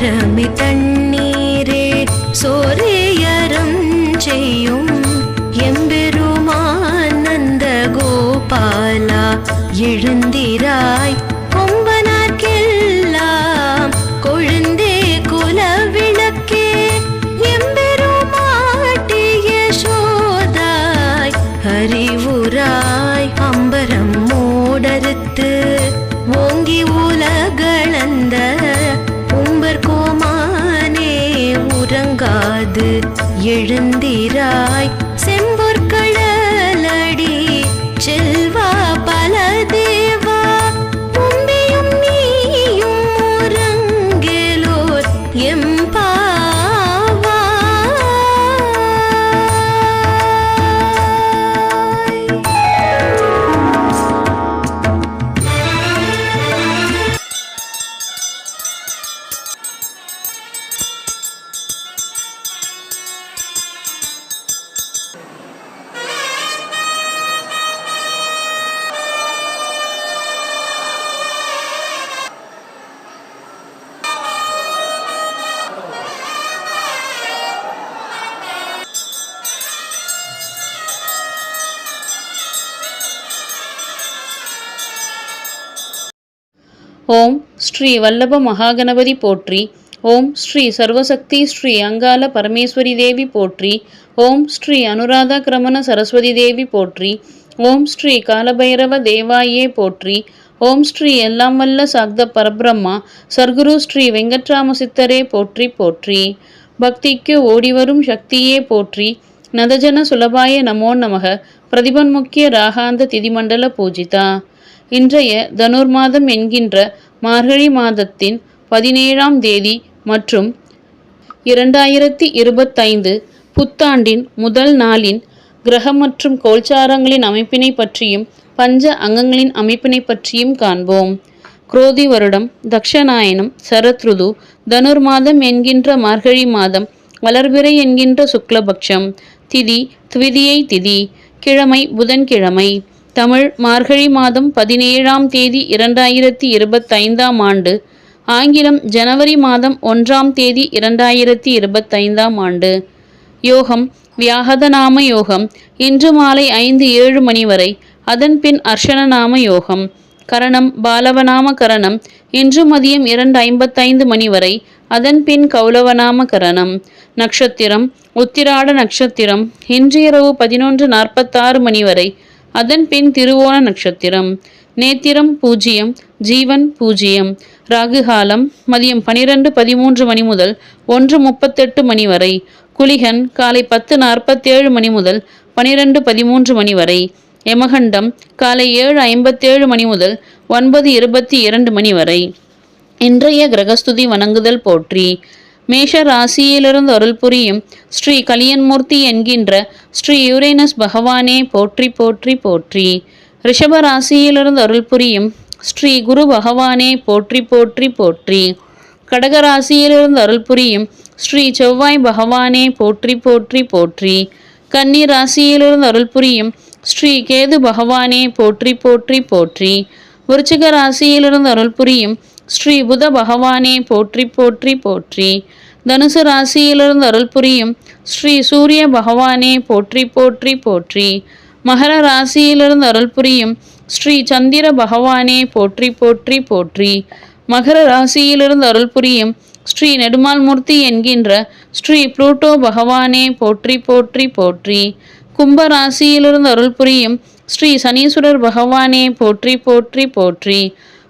கரமி தண்ணீரே சோரையரம் செய்யும் எம்பெருமானந்த கோபாலா எழுந்திராய் எழுந்திராய். செம்பொற்களடி ஓம் ஸ்ரீ வல்லப மகாகணபதி போற்றி. ஓம் ஸ்ரீ சர்வசக்தி ஸ்ரீ அங்கால பரமேஸ்வரி தேவி போற்றி. ஓம் ஸ்ரீ அனுராதா கிரமண சரஸ்வதி தேவி போற்றி. ஓம் ஸ்ரீ காலபைரவ தேவாயே போற்றி. ஓம் ஸ்ரீ எல்லாம் வல்ல சாக்த பரபிரம்மா சர்க்குரு ஸ்ரீ வெங்கட்ராம சித்தரே போற்றி போற்றி. பக்திக்கு ஓடிவரும் சக்தியே போற்றி. நதஜன சுலபாய நமோ நமக. பிரதிபன்முக்கிய ராகாந்த திதிமண்டல பூஜிதா. இன்றைய தனுர் மாதம் என்கின்ற மார்கழி மாதத்தின் பதினேழாம் தேதி மற்றும் இரண்டாயிரத்தி இருபத்தைந்து புத்தாண்டின் முதல் நாளின் கிரக மற்றும் கோல்சாரங்களின் அமைப்பினை பற்றியும் பஞ்ச அங்கங்களின் அமைப்பினை பற்றியும் காண்போம். குரோதி வருடம் தக்ஷநாயனம் சரத்ருது தனுர் மாதம் என்கின்ற மார்கழி மாதம் வளர்பிறை என்கின்ற சுக்லபக்ஷம் திதி துவிதியை திதி கிழமை புதன்கிழமை. தமிழ் மார்கழி மாதம் பதினேழாம் தேதி இரண்டாயிரத்தி இருபத்தைந்தாம் ஆண்டு. ஆங்கிலம் ஜனவரி மாதம் ஒன்றாம் தேதி இரண்டாயிரத்தி இருபத்தைந்தாம் ஆண்டு. யோகம் வியாகதநாம யோகம் இன்று மாலை ஐந்து ஏழு மணி வரை. அதன் பின் அர்ஷனநாம யோகம். கரணம் பாலவநாம கரணம் இன்று மதியம் இரண்டு ஐம்பத்தைந்து மணி வரை. அதன் பின் கௌலவநாம கரணம் நட்சத்திரம் உத்திராட நட்சத்திரம் இன்றிரவு பதினொன்று நாற்பத்தாறு மணி வரை. அதன் பின் திருவோண நட்சத்திரம். நேத்திரம் பூஜ்ஜியம் ஜீவன் பூஜ்ஜியம். ராகுகாலம் மதியம் பனிரெண்டு பதிமூன்று மணி முதல் ஒன்று முப்பத்தெட்டு மணி வரை. குளிகன் காலை பத்து நாற்பத்தேழு மணி முதல் பனிரெண்டு பதிமூன்று மணி வரை. யமகண்டம் காலை ஏழு ஐம்பத்தேழு மணி முதல் ஒன்பது இருபத்தி இரண்டு மணி வரை. இன்றைய கிரகஸ்துதி வணங்குதல் போற்றி. மேஷ ராசியிலிருந்து அருள் புரியும் ஸ்ரீ கலியன்மூர்த்தி என்கின்ற ஸ்ரீ யூரேனஸ் பகவானே போற்றி போற்றி போற்றி. ரிஷப ராசியிலிருந்து அருள் புரியும் ஸ்ரீ குரு பகவானே போற்றி போற்றி போற்றி. கடக ராசியிலிருந்து அருள் புரியும் ஸ்ரீ செவ்வாய் பகவானே போற்றி போற்றி போற்றி. கன்னி ராசியிலிருந்து அருள் புரியும் ஸ்ரீ கேது பகவானே போற்றி போற்றி போற்றி. விருச்சிக ராசியிலிருந்து அருள் புரியும் ஸ்ரீ புத பகவானே போற்றி போற்றி போற்றி. தனுசு ராசியிலிருந்து அருள் புரியும் ஸ்ரீ சூரிய பகவானே போற்றி போற்றி போற்றி. மகர ராசியிலிருந்து அருள் புரியும் ஸ்ரீ சந்திர பகவானே போற்றி போற்றி போற்றி. மகர ராசியிலிருந்து அருள் புரியும் ஸ்ரீ நெடுமால் மூர்த்தி என்கின்ற ஸ்ரீ புளூட்டோ பகவானே போற்றி போற்றி போற்றி. கும்ப ராசியிலிருந்து அருள் புரியும் ஸ்ரீ சனீஸ்வரர் பகவானே போற்றி போற்றி போற்றி.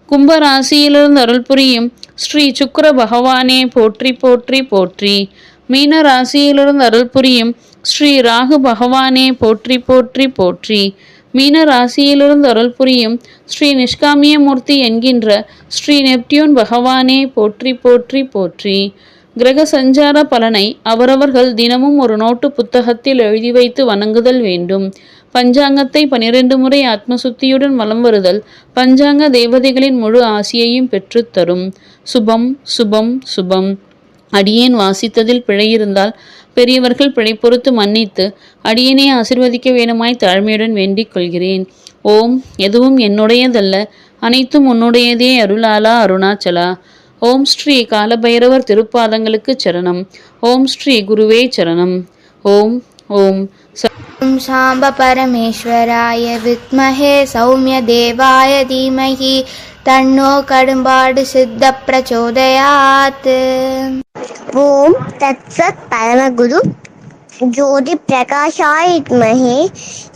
கும்பராசியிலிருந்து அருள் புரியும் ஸ்ரீ சுக்கர பகவானே போற்றி போற்றி போற்றி. மீன ராசியிலிருந்து அருள் புரியும் ஸ்ரீ ராகு பகவானே போற்றி போற்றி போற்றி. மீன ராசியிலிருந்து அருள் புரியும் ஸ்ரீ நிஷ்காமிய மூர்த்தி என்கின்ற ஸ்ரீ நெப்டியூன் பகவானே போற்றி போற்றி போற்றி. கிரக சஞ்சார பலனை அவரவர்கள் தினமும் ஒரு நோட்டு புத்தகத்தில் எழுதி வைத்து வணங்குதல் வேண்டும். பஞ்சாங்கத்தை பனிரெண்டு முறை ஆத்மசுத்தியுடன் வலம் வருதல் பஞ்சாங்க தேவதைகளின் முழு ஆசியையும் பெற்றுத்தரும் சுபம் சுபம் சுபம். அடியேன் வாசித்ததில் பிழையிருந்தால் பெரியவர்கள் பிழை பொறுத்து மன்னித்து அடியேனை ஆசிர்வதிக்க வேணுமாய் தாழ்மையுடன் வேண்டிக் கொள்கிறேன். ஓம் எதுவும் என்னுடையதல்ல அனைத்தும் உன்னுடையதே அருளாலா அருணாச்சலா. ஓம் ஸ்ரீ காலபைரவர் திருப்பாதங்களுக்கு சரணம். ஓம் ஸ்ரீ குருவே சரணம். ஓம் ஓம். சாம்பபரமேஸ்வராய வித்மஹே சௌமிய தேவாய தீமஹி தன்னோ கடும்பாடு சித்த பிரச்சோதயாத் ஓம் தத்சத் பரமகுரு ஜோதி பிரகாஷாய வித்மஹே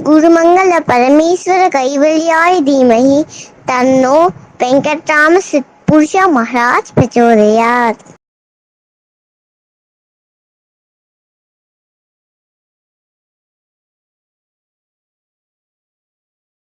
குருமங்கள பரமேஸ்வர கைவல்யாய தீமஹி தன்னோ வெங்கட்ராம சித் புருஷ மகாராஜ் பிரச்சோதயாத்